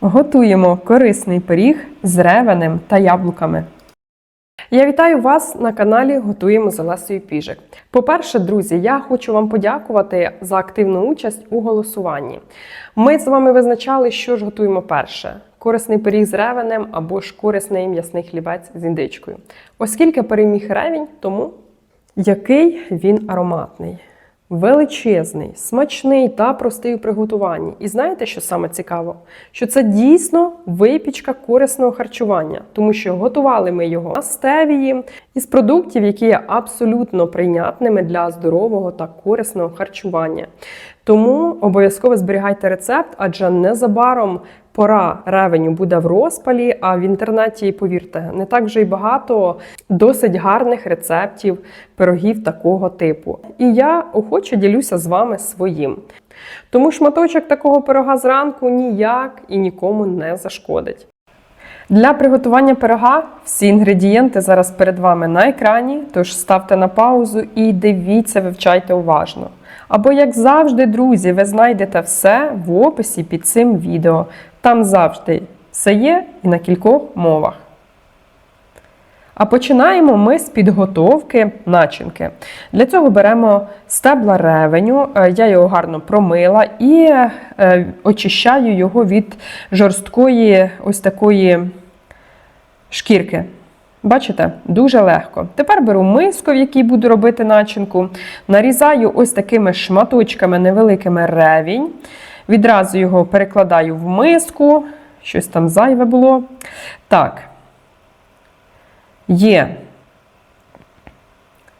Готуємо корисний пиріг з ревенем та яблуками. Я вітаю вас на каналі Готуємо з Олесею Піжик. По-перше, друзі, я хочу вам подякувати за активну участь у голосуванні. Ми з вами визначали, що ж готуємо перше: корисний пиріг з ревенем або ж корисний м'ясний хлібець з індичкою. Оскільки переміг ревінь, тому який він ароматний. Величезний, смачний та простий у приготуванні. І знаєте, що саме цікаво? Що це дійсно випічка корисного харчування, тому що готували ми його на стевії із продуктів, які є абсолютно прийнятними для здорового та корисного харчування. Тому обов'язково зберігайте рецепт, адже незабаром пора ревеню буде в розпалі. А в інтернеті, повірте, не так вже й багато досить гарних рецептів пирогів такого типу. І я охоче ділюся з вами своїм. Тому шматочок такого пирога зранку ніяк і нікому не зашкодить. Для приготування пирога всі інгредієнти зараз перед вами на екрані, тож ставте на паузу і дивіться, вивчайте уважно. Або, як завжди, друзі, ви знайдете все в описі під цим відео. Там завжди все є і на кількох мовах. А починаємо ми з підготовки начинки. Для цього беремо стебла ревеню, е, я його гарно промила і е, очищаю його від жорсткої ось такої шкірки. Бачите, дуже легко. Тепер беру миску, в якій буду робити начинку, нарізаю ось такими шматочками невеликими ревінь. Відразу його перекладаю в миску, щось там зайве було. Так. Є.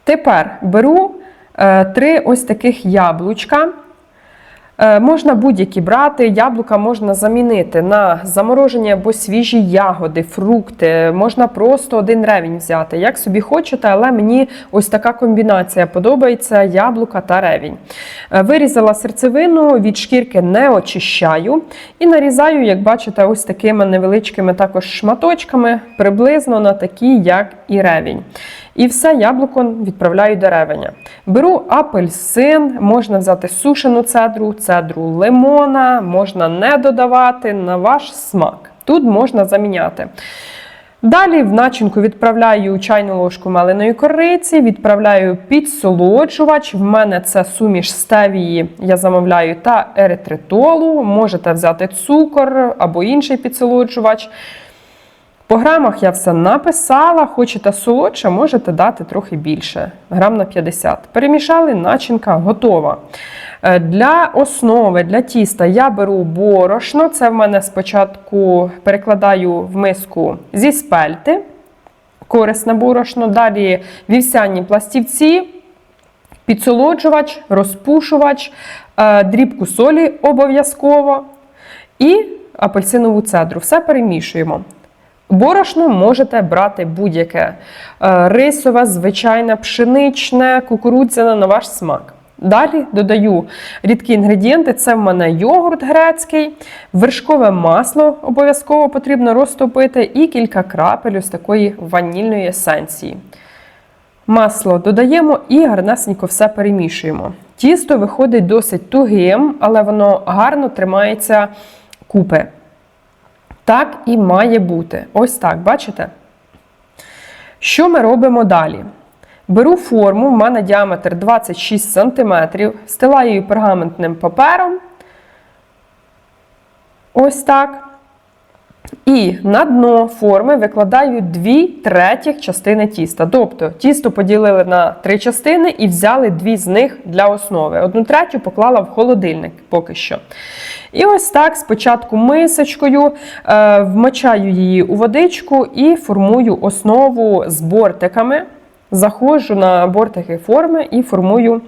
Тепер беру е, три ось таких яблучка. Е, можна будь-які брати, яблука можна замінити на заморожені або свіжі ягоди, фрукти. Можна просто один ревінь взяти, як собі хочете, але мені ось така комбінація подобається: яблука та ревінь. Е, Вирізала серцевину, від шкірки не очищаю і нарізаю, як бачите, ось такими невеличкими також шматочками, приблизно на такі, як і ревінь. І все яблуко відправляю до ревеня. Беру апельсин, можна взяти сушену цедру, цедру лимона, можна не додавати на ваш смак. Тут можна заміняти. Далі в начинку відправляю чайну ложку меленої кориці, відправляю підсолоджувач. В мене це суміш стевії, я замовляю, та еритритолу. Можете взяти цукор або інший підсолоджувач. По грамах я все написала, хочете солодше, можете дати трохи більше, грам на 50. Перемішали, начинка готова. Е, Для основи, для тіста я беру борошно. Це в мене спочатку перекладаю в миску зі спельти, корисне борошно. Далі вівсяні пластівці, підсолоджувач, розпушувач, е, дрібку солі обов'язково і апельсинову цедру. Все перемішуємо. Борошно можете брати будь-яке Е, рисове, звичайне, пшеничне, кукурудзяне на ваш смак. Далі додаю рідкі інгредієнти. Це в мене йогурт грецький, вершкове масло обов'язково потрібно розтопити, і кілька крапель ось такої ванільної есенції. Масло додаємо і гарнесенько все перемішуємо. Тісто виходить досить тугим, але воно гарно тримається купи. Так і має бути. Ось так, бачите? Що ми робимо далі? Беру форму, в мене діаметр 26 см, стилаю її пергаментним папером. Ось так. І на дно форми викладаю 2 третіх частини тіста. Тобто тісто поділили на три частини і взяли дві з них для основи. Одну третю поклала в холодильник поки що. І ось так спочатку мисочкою е, вмочаю її у водичку і формую основу з бортиками. Заходжу на бортики форми і формую.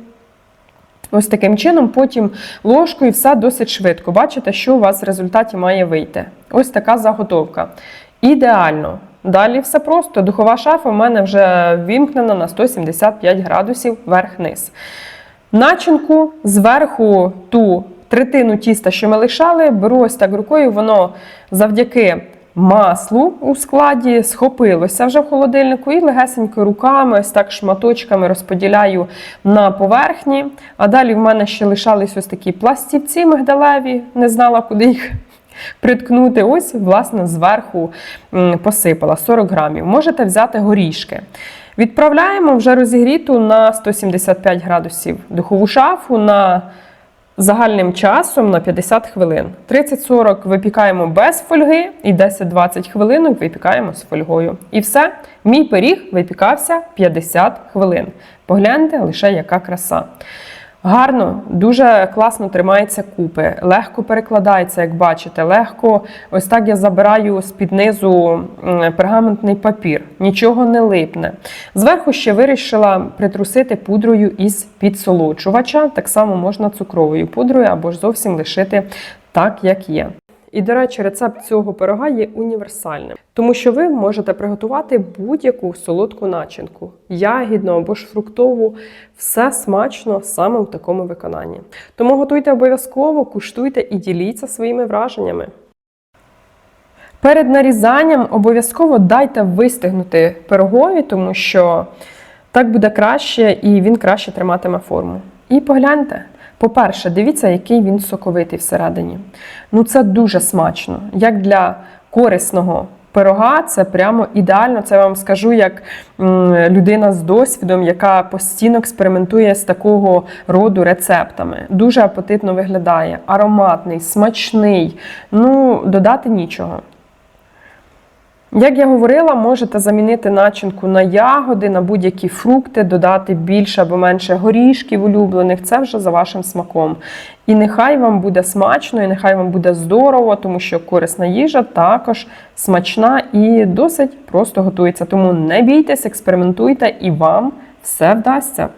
Ось таким чином, потім ложкою все досить швидко. Бачите, що у вас в результаті має вийти. Ось така заготовка. Ідеально. Далі все просто. Духова шафа в мене вже вімкнена на 175 градусів вверх-низ. Начинку зверху ту третину тіста, що ми лишали, беру ось так рукою, воно завдяки маслу у складі схопилося вже в холодильнику і легесенько руками, ось так шматочками розподіляю на поверхні. А далі в мене ще лишались ось такі пластівці мигдалеві, не знала, куди їх приткнути. Ось, власне, зверху посипала 40 грамів. Можете взяти горішки. Відправляємо вже розігріту на 175 градусів духову шафу на загальним часом на 50 хвилин. 30-40 випікаємо без фольги і 10-20 хвилинок випікаємо з фольгою. І все, мій пиріг випікався 50 хвилин. Погляньте лише яка краса. Гарно, дуже класно тримається купи, легко перекладається, як бачите. Легко, ось так я забираю з-під низу пергаментний папір, нічого не липне. Зверху ще вирішила притрусити пудрою із підсолочувача. Так само можна цукровою пудрою або ж зовсім лишити так, як є. І, до речі, рецепт цього пирога є універсальним, тому що ви можете приготувати будь-яку солодку начинку, ягідну або ж фруктову, все смачно саме в такому виконанні. Тому готуйте обов'язково, куштуйте і діліться своїми враженнями. Перед нарізанням обов'язково дайте вистигнути пирогові, тому що так буде краще і він краще триматиме форму. І погляньте. По-перше, дивіться, який він соковитий всередині. Ну, це дуже смачно. Як для корисного пирога, це прямо ідеально. Це я вам скажу як людина з досвідом, яка постійно експериментує з такого роду рецептами. Дуже апетитно виглядає, ароматний, смачний. Ну, додати нічого. Як я говорила, можете замінити начинку на ягоди, на будь-які фрукти, додати більше або менше горішків улюблених. Це вже за вашим смаком. І нехай вам буде смачно, і нехай вам буде здорово, тому що корисна їжа також смачна і досить просто готується. Тому не бійтесь, експериментуйте, і вам все вдасться.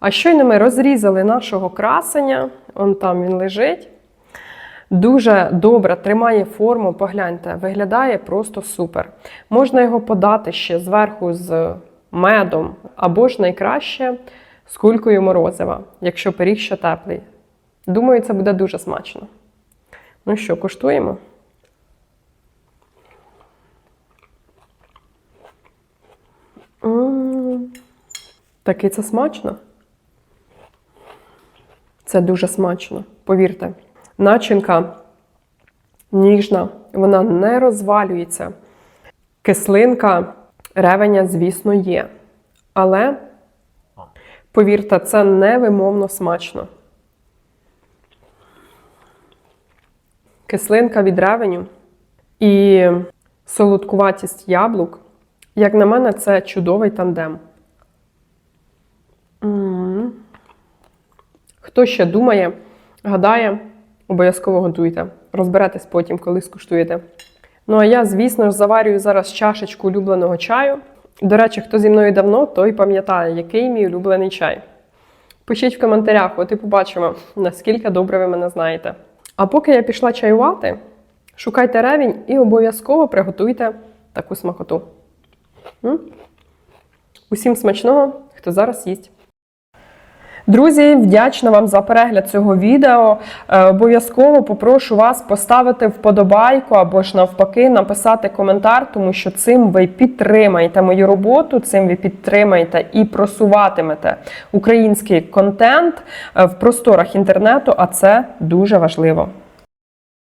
А щойно ми розрізали нашого красення, он там він лежить. Дуже добре тримає форму, погляньте, виглядає просто супер. Можна його подати ще зверху з медом, або ж найкраще з кулькою морозива, якщо пиріг ще теплий. Думаю, це буде дуже смачно. Ну що, куштуємо? Таки це смачно. Це дуже смачно, повірте. Начинка ніжна, вона не розвалюється. Кислинка ревеня, звісно, є. Але, повірте, це невимовно смачно. Кислинка від ревеню і солодкуватість яблук. Як на мене, це чудовий тандем. М. Хто ще думає, гадає, обов'язково готуйте. Розберетесь потім, коли скуштуєте. Ну а я, звісно ж, заварюю зараз чашечку улюбленого чаю. До речі, хто зі мною давно, той пам'ятає, який мій улюблений чай. Пишіть в коментарях, от і побачимо, наскільки добре ви мене знаєте. А поки я пішла чаювати, шукайте ревінь і обов'язково приготуйте таку смакоту. М? Усім смачного, хто зараз їсть. Друзі, вдячна вам за перегляд цього відео. Е, Обов'язково попрошу вас поставити вподобайку або ж навпаки написати коментар, тому що цим ви підтримаєте мою роботу, цим ви підтримаєте і просуватимете український контент е, в просторах інтернету, а це дуже важливо.